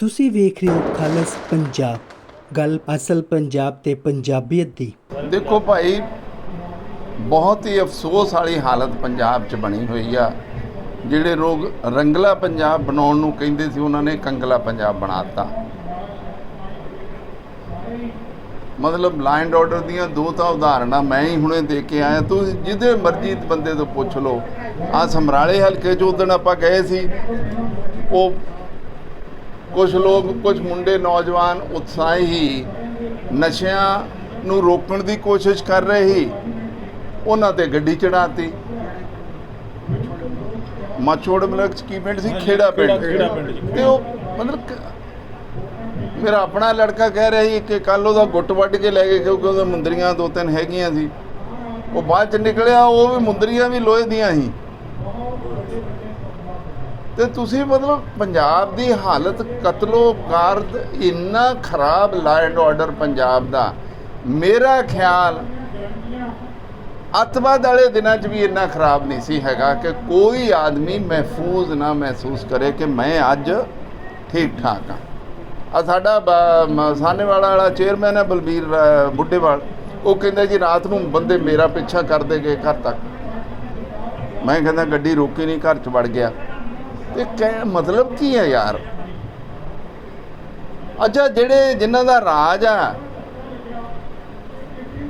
ਤੁਸੀਂ ਵੇਖ ਰਹੇ ਹੋ ਖਾਲਸ ਪੰਜਾਬ। ਗੱਲ ਅਸਲ ਪੰਜਾਬ ਤੇ ਪੰਜਾਬੀਅਤ ਦੀ। ਦੇਖੋ ਭਾਈ, ਬਹੁਤ ਹੀ ਅਫਸੋਸ ਵਾਲੀ ਹਾਲਤ ਪੰਜਾਬ 'ਚ ਬਣੀ ਹੋਈ ਆ। ਜਿਹੜੇ ਲੋਕ ਰੰਗਲਾ ਪੰਜਾਬ ਬਣਾਉਣ ਨੂੰ ਕਹਿੰਦੇ ਸੀ, ਉਹਨਾਂ ਨੇ ਕੰਗਲਾ ਪੰਜਾਬ ਬਣਾਤਾ ਮਤਲਬ ਲਾਈਨ ਆਰਡਰ ਦੀਆਂ ਦੋ ਤਾਂ ਉਦਾਹਰਨਾਂ ਮੈਂ ਹੀ ਹੁਣੇ ਦੇ ਕੇ ਆਇਆ। ਤੁਸੀਂ ਜਿਹਦੇ ਮਰਜ਼ੀ ਬੰਦੇ ਤੋਂ ਪੁੱਛ ਲਓ। ਆ ਸਮਰਾਲੇ ਹਲਕੇ 'ਚ ਉਦੋਂ ਆਪਾਂ ਗਏ ਸੀ। ਉਹ ਕੁਝ ਲੋਕ ਕੁਝ ਮੁੰਡੇ ਨੌਜਵਾਨ ਉਤਸ਼ਾਹੀ ਨਸ਼ਿਆਂ ਨੂੰ ਰੋਕਣ ਦੀ ਕੋਸ਼ਿਸ਼ ਕਰ ਰਹੇ ਸੀ ਉਹਨਾਂ ਤੇ ਗੱਡੀ ਚੜਾਤੀ ਮਾਛੋੜ ਮਲਕ ਚ ਕੀ ਪਿੰਡ ਸੀ? ਖੇੜਾ ਪਿੰਡ। ਤੇ ਉਹ ਮਤਲਬ ਮੇਰਾ ਆਪਣਾ ਲੜਕਾ ਕਹਿ ਰਿਹਾ ਸੀ ਕਿ ਕੱਲ ਉਹਦਾ ਗੁੱਟ ਵੱਢ ਕੇ ਲੈ ਗਏ ਕਿਉਂਕਿ ਉਹਦੇ ਮੁੰਦਰੀਆਂ ਦੋ ਤਿੰਨ ਹੈਗੀਆਂ ਸੀ। ਉਹ ਬਾਅਦ ਚ ਨਿਕਲਿਆ ਉਹ ਵੀ ਮੁੰਦਰੀਆਂ ਵੀ ਲੋਹੇ ਦੀਆਂ ਸੀ। ਤੇ ਤੁਸੀਂ ਮਤਲਬ ਪੰਜਾਬ ਦੀ ਹਾਲਤ ਕਤਲੋ ਕਾਰਦ ਇੰਨਾ ਖਰਾਬ ਲਾ ਐਂਡ ਆਰਡਰ ਪੰਜਾਬ ਦਾ। ਮੇਰਾ ਖਿਆਲ ਅੱਤਵਾਦ ਵਾਲੇ ਦਿਨਾਂ 'ਚ ਵੀ ਇੰਨਾ ਖਰਾਬ ਨਹੀਂ ਸੀ ਹੈਗਾ ਕਿ ਕੋਈ ਆਦਮੀ ਮਹਿਫੂਜ਼ ਨਾ ਮਹਿਸੂਸ ਕਰੇ ਕਿ ਮੈਂ ਅੱਜ ਠੀਕ ਠਾਕ ਹਾਂ। ਆ ਸਾਡਾ ਬ- ਵਾਲਾ ਚੇਅਰਮੈਨ ਹੈ ਬਲਬੀਰ ਬੁੱਢੇਵਾਲ। ਉਹ ਕਹਿੰਦਾ ਜੀ ਰਾਤ ਨੂੰ ਬੰਦੇ ਮੇਰਾ ਪਿੱਛਾ ਕਰਦੇ ਗਏ ਘਰ ਤੱਕ। ਮੈਂ ਕਹਿੰਦਾ ਗੱਡੀ ਰੋਕੀ ਨਹੀਂ, ਘਰ 'ਚ ਵੜ ਗਿਆ। ਤੇ ਕਹਿ ਮਤਲਬ ਕੀ ਹੈ ਯਾਰ? ਅੱਛਾ, ਜਿਹੜੇ ਜਿਨ੍ਹਾਂ ਦਾ ਰਾਜ ਆ,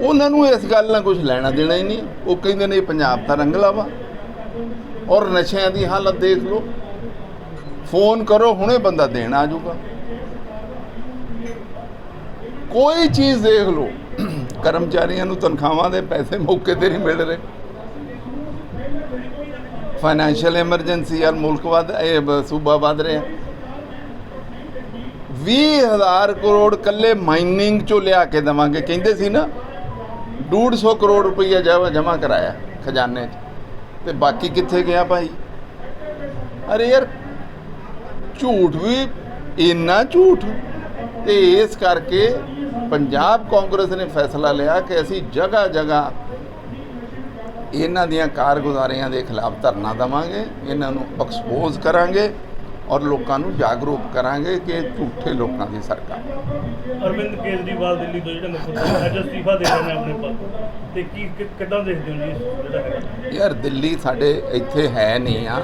ਉਹਨਾਂ ਨੂੰ ਇਸ ਗੱਲ ਨਾਲ ਕੁਝ ਲੈਣਾ ਦੇਣਾ ਹੀ ਨਹੀਂ। ਉਹ ਕਹਿੰਦੇ ਨੇ ਪੰਜਾਬ ਦਾ ਰੰਗਲਾ ਵਾ। ਔਰ ਨਸ਼ਿਆਂ ਦੀ ਹਾਲਤ ਦੇਖ ਲਓ। ਫੋਨ ਕਰੋ, ਹੁਣੇ ਬੰਦਾ ਦੇਣ ਆ ਜਾਊਗਾ। ਕੋਈ ਚੀਜ਼ ਦੇਖ ਲਓ। ਕਰਮਚਾਰੀਆਂ ਨੂੰ ਤਨਖਾਹਾਂ ਦੇ ਪੈਸੇ ਮੌਕੇ ਤੇ ਨਹੀਂ ਮਿਲ ਰਹੇ। ਫਾਈਨੈਂਸ਼ੀਅਲ ਐਮਰਜੈਂਸੀ ਯਾਰ ਮੁਲਕ ਵੱਧ ਇਹ ਸੂਬਾ ਵੱਧ ਰਿਹਾ 20000 ਕਰੋੜ ਕੱਲੇ ਮਾਈਨਿੰਗ ਚੋਂ ਲਿਆ ਕੇ ਦਵਾਂਗੇ ਕਹਿੰਦੇ ਸੀ ਨਾ 150 ਕਰੋੜ ਰੁਪਈਆ ਜਮਾ ਜਮਾ ਕਰਾਇਆ ਖਜ਼ਾਨੇ 'ਚ ਤੇ ਬਾਕੀ ਕਿੱਥੇ ਗਿਆ ਭਾਈ ਅਰੇ ਯਾਰ ਝੂਠ ਵੀ ਇੰਨਾ ਝੂਠ ਤੇ ਇਸ ਕਰਕੇ ਪੰਜਾਬ ਕਾਂਗਰਸ ਨੇ ਫੈਸਲਾ ਲਿਆ ਕਿ ਅਸੀਂ ਜਗ੍ਹਾ ਜਗ੍ਹਾ ਇਹਨਾਂ ਦੀਆਂ ਕਾਰਗੁਜ਼ਾਰੀਆਂ ਦੇ ਖਿਲਾਫ ਧਰਨਾ ਦੇਵਾਂਗੇ ਇਹਨਾਂ ਨੂੰ ਐਕਸਪੋਜ਼ ਕਰਾਂਗੇ ਔਰ ਲੋਕਾਂ ਨੂੰ ਜਾਗਰੂਕ ਕਰਾਂਗੇ ਕਿ ਝੂਠੇ ਲੋਕਾਂ ਦੀ ਸਰਕਾਰ ਹੈ। ਅਰਵਿੰਦ ਕੇਜਰੀਵਾਲ ਦਿੱਲੀ ਤੋਂ ਜਿਹੜੇ ਮੁੱਖ ਅੱਜ ਅਸਤੀਫਾ ਦੇ ਰਹੇ ਨੇ ਆਪਣੇ ਪਦ ਤੋਂ। ਕੀ ਕਿੱਦਾਂ ਦੇਖਦੇ ਹੋ ਜੀ ਜਿਹੜਾ ਹੈਗਾ ਯਾਰ ਦਿੱਲੀ ਸਾਡੇ ਇੱਥੇ ਹੈ ਨਹੀਂ ਆ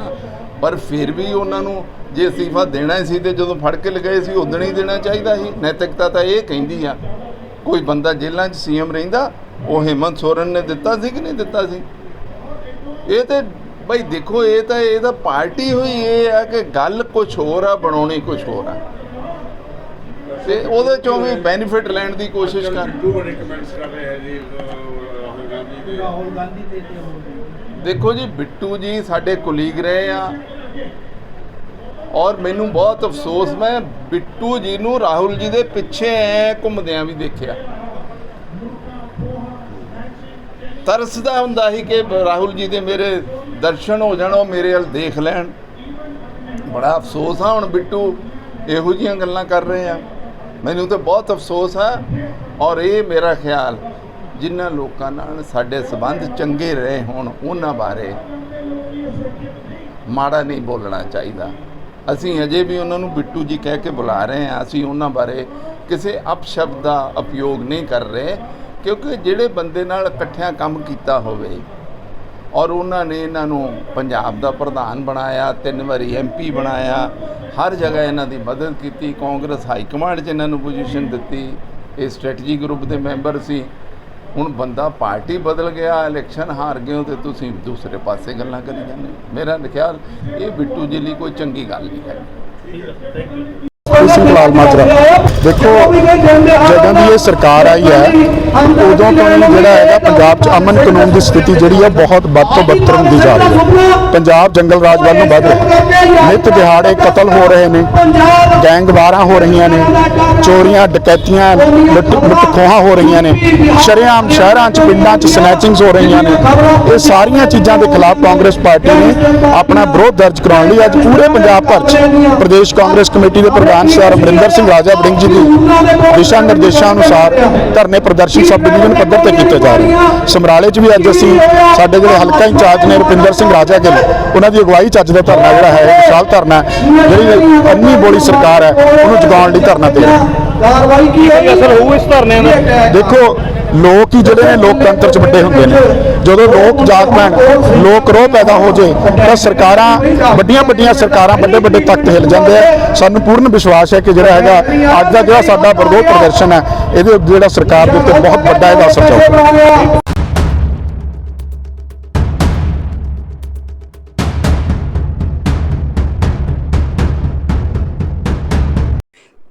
ਪਰ ਫਿਰ ਵੀ ਉਹਨਾਂ ਨੂੰ ਜੇ ਅਸਤੀਫਾ ਦੇਣਾ ਸੀ ਤੇ ਜਦੋਂ ਫੜ ਕੇ ਲਗਾਏ ਸੀ ਉਦੋਂ ਹੀ ਦੇਣਾ ਚਾਹੀਦਾ ਸੀ ਨੈਤਿਕਤਾ ਤਾਂ ਇਹ ਕਹਿੰਦੀ ਆ ਕੋਈ ਬੰਦਾ ਜੇਲ੍ਹਾਂ 'ਚ ਸੀਐਮ ਰਹਿੰਦਾ ਉਹ ਹੇਮੰਤ ਸੋਰਨ ਨੇ ਦਿੱਤਾ ਸੀ ਕਿ ਨਹੀਂ ਦਿੱਤਾ ਸੀ? ਇਹ ਤੇ ਬਈ ਦੇਖੋ ਇਹ ਤਾਂ ਇਹ ਤਾਂ ਪਾਰਟੀ ਹੋਈ ਇਹ ਆ ਕਿ ਗੱਲ ਕੁਝ ਹੋਰ ਆ ਬਣਾਉਣੀ ਕੁਝ ਹੋਰ ਆ। ਤੇ ਉਹਦੇ ਚੋਂ ਵੀ ਬੈਨੀਫਿਟ ਲੈਣ ਦੀ ਕੋਸ਼ਿਸ਼ ਕਰ। ਦੋ ਬੜੇ ਕਮੈਂਟਸ ਕਰ ਰਹੇ ਹੈ ਜੀ ਅਹ, ਰਾਹੁਲ ਗਾਂਧੀ ਦੇ। ਦੇਖੋ ਜੀ ਬਿੱਟੂ ਜੀ ਸਾਡੇ ਕੁਲੀਗ ਰਹੇ ਆ। ਔਰ ਮੈਨੂੰ ਬਹੁਤ ਅਫਸੋਸ ਮੈਂ ਬਿੱਟੂ ਜੀ ਨੂੰ ਰਾਹੁਲ ਜੀ ਦੇ ਪਿੱਛੇ ਐ ਘੁੰਮਦਿਆਂ ਵੀ ਦੇਖਿਆ। ਤਰਸਦਾ ਹੁੰਦਾ ਸੀ ਕਿ ਰਾਹੁਲ ਜੀ ਦੇ ਮੇਰੇ ਦਰਸ਼ਨ ਹੋ ਜਾਣ, ਉਹ ਮੇਰੇ ਵੱਲ ਦੇਖ ਲੈਣ। ਬੜਾ ਅਫਸੋਸ ਆ ਹੁਣ ਬਿੱਟੂ, ਇਹੋ ਜੀਆਂ ਗੱਲਾਂ ਕਰ ਰਹੇ ਆ। ਮੈਨੂੰ ਤਾਂ ਬਹੁਤ ਅਫਸੋਸ ਆ ਔਰ ਇਹ ਮੇਰਾ ਖਿਆਲ, ਜਿਨ੍ਹਾਂ ਲੋਕਾਂ ਨਾਲ ਸਾਡੇ ਸਬੰਧ ਚੰਗੇ ਰਹੇ ਹੋਣ, ਉਹਨਾਂ ਬਾਰੇ ਮਾੜਾ ਨਹੀਂ ਬੋਲਣਾ ਚਾਹੀਦਾ। ਅਸੀਂ ਅਜੇ ਵੀ ਉਹਨਾਂ ਨੂੰ ਬਿੱਟੂ ਜੀ ਕਹਿ ਕੇ ਬੁਲਾ ਰਹੇ ਹਾਂ ਅਸੀਂ ਉਹਨਾਂ ਬਾਰੇ ਕਿਸੇ ਅਪਸ਼ਬਦ ਦਾ ਉਪਯੋਗ ਨਹੀਂ ਕਰ ਰਹੇ। ਕਿਉਂਕਿ ਜਿਹੜੇ ਬੰਦੇ ਨਾਲ ਇਕੱਠਿਆਂ ਕੰਮ ਕੀਤਾ ਹੋਵੇ ਔਰ ਉਹਨਾਂ ਨੇ ਇਹਨਾਂ ਨੂੰ ਪੰਜਾਬ ਦਾ ਪ੍ਰਧਾਨ ਬਣਾਇਆ, ਤਿੰਨ ਵਾਰੀ ਐਮਪੀ ਬਣਾਇਆ, ਹਰ ਜਗ੍ਹਾ ਇਹਨਾਂ ਦੀ ਮਦਦ ਕੀਤੀ, ਕਾਂਗਰਸ ਹਾਈ ਕਮਾਂਡ 'ਚ ਇਹਨਾਂ ਨੂੰ ਪੋਜੀਸ਼ਨ ਦਿੱਤੀ, ਇਹ ਸਟ੍ਰੈਟਜੀ ਗਰੁੱਪ ਦੇ ਮੈਂਬਰ ਸੀ। ਹੁਣ ਬੰਦਾ ਪਾਰਟੀ ਬਦਲ ਗਿਆ, ਇਲੈਕਸ਼ਨ ਹਾਰ ਗਏ ਹੋ ਤੇ ਤੁਸੀਂ ਦੂਸਰੇ ਪਾਸੇ ਗੱਲਾਂ ਕਰੀ ਜਾਂਦੇ ਹੋ। ਮੇਰਾ ਖਿਆਲ, ਇਹ ਬਿੱਟੂ ਜੀ ਲਈ ਕੋਈ ਚੰਗੀ ਗੱਲ ਨਹੀਂ ਹੈ। ਦੇਖੋ, ਜਦੋਂ ਦੀ ਇਹ ਸਰਕਾਰ ਆਈ ਹੈ, ਉਦੋਂ ਤੋਂ ਹੀ ਜਿਹੜਾ ਹੈਗਾ ਪੰਜਾਬ 'ਚ ਅਮਨ ਕਾਨੂੰਨ ਦੀ ਸਥਿਤੀ ਜਿਹੜੀ ਹੈ, ਬਹੁਤ ਵੱਧ ਤੋਂ ਬੱਤਰ ਹੁੰਦੀ ਜਾ ਰਹੀ ਹੈ। ਪੰਜਾਬ ਜੰਗਲ ਰਾਜ ਵੱਲ ਨੂੰ ਵੱਧ ਰਿਹਾ ਹੈ। ਨਿਤ ਦਿਹਾੜੇ ਕਤਲ ਹੋ ਰਹੇ ਨੇ, ਗੈਂਗ ਵਾਰਾਂ ਹੋ ਰਹੀਆਂ ਨੇ, ਚੋਰੀਆਂ, ਡਕੈਤੀਆਂ, ਲੁੱਟ ਲੁੱਟ ਖੋਹਾਂ ਹੋ ਰਹੀਆਂ ਨੇ, ਸ਼ਰੇਆਮ ਸ਼ਹਿਰਾਂ 'ਚ, ਪਿੰਡਾਂ 'ਚ ਸਨੈਚਿੰਗਸ ਹੋ ਰਹੀਆਂ ਨੇ। ਇਹ ਸਾਰੀਆਂ ਚੀਜ਼ਾਂ ਦੇ ਖਿਲਾਫ ਕਾਂਗਰਸ ਪਾਰਟੀ ਨੇ ਆਪਣਾ ਵਿਰੋਧ ਦਰਜ ਕਰਾਉਣ ਲਈ ਅੱਜ ਪੂਰੇ ਪੰਜਾਬ ਭਰ 'ਚ ਪ੍ਰਦੇਸ਼ ਕਾਂਗਰਸ ਕਮੇਟੀ ਦੇ ਪ੍ਰਧਾਨ ਸਰ ਅਮਰਿੰਦਰ ਸਿੰਘ ਰਾਜਾ ਬੜਿੰਗ ਜੀ ਦਿਸ਼ਾ ਨਿਰਦੇਸ਼ਾਂ ਅਨੁਸਾਰ ਧਰਨੇ ਪ੍ਰਦਰਸ਼ਨ ਸਬ ਡਿਵੀਜ਼ਨ ਪੱਧਰ ਤੇ ਕੀਤੇ ਜਾ ਰਹੇ ਸਮਰਾਲੇ 'ਚ ਵੀ ਅੱਜ ਅਸੀਂ ਸਾਡੇ ਜਿਹੜੇ ਹਲਕਾ ਇੰਚਾਰਜ ਨੇ ਰੁਪਿੰਦਰ ਸਿੰਘ ਰਾਜਾ ਗਿੱਲ, ਉਹਨਾਂ ਦੀ ਅਗਵਾਈ 'ਚ ਅੱਜ ਦਾ ਧਰਨਾ ਜਿਹੜਾ ਹੈ ਵਿਸ਼ਾਲ ਧਰਨਾ ਜਿਹੜੀ ਅੰਨੀ ਬੋਲੀ ਸਰਕਾਰ ਹੈ, ਉਹਨੂੰ ਜਗਾਉਣ ਲਈ ਧਰਨਾ ਦੇ ਰਹੇ ਕਾਰਵਾਈ ਕੀ ਹੈ? ਅਸਰ ਹੋਊ ਇਸ ਧਰਨੇ ਦਾ ਦੇਖੋ ਲੋਕ ਹੀ ਜਿਹੜੇ ਨੇ ਲੋਕਤੰਤਰ 'ਚ ਵੱਡੇ ਹੁੰਦੇ ਨੇ। ਜਦੋਂ ਲੋਕ ਜਾਗ ਪੈਣ ਲੋਕ ਰੋਹ ਪੈਦਾ ਹੋ ਜੇ ਤਾਂ ਸਰਕਾਰਾਂ ਵੱਡੀਆਂ ਵੱਡੀਆਂ ਸਰਕਾਰਾਂ ਵੱਡੇ ਵੱਡੇ ਤਖਤ ਹਿੱਲ ਜਾਂਦੇ ਆ। ਸਾਨੂੰ ਪੂਰਨ ਵਿਸ਼ਵਾਸ ਹੈ ਕਿ ਜਿਹੜਾ ਹੈਗਾ ਅੱਜ ਦਾ ਜਿਹੜਾ ਸਾਡਾ ਵਿਰੋਧ ਪ੍ਰਦਰਸ਼ਨ ਹੈ ਇਹਦੇ ਉੱਤੇ ਜਿਹੜਾ ਸਰਕਾਰ ਦੇ ਉੱਤੇ ਬਹੁਤ ਵੱਡਾ ਇਹਦਾ ਅਸਰ ਜਾਊਗਾ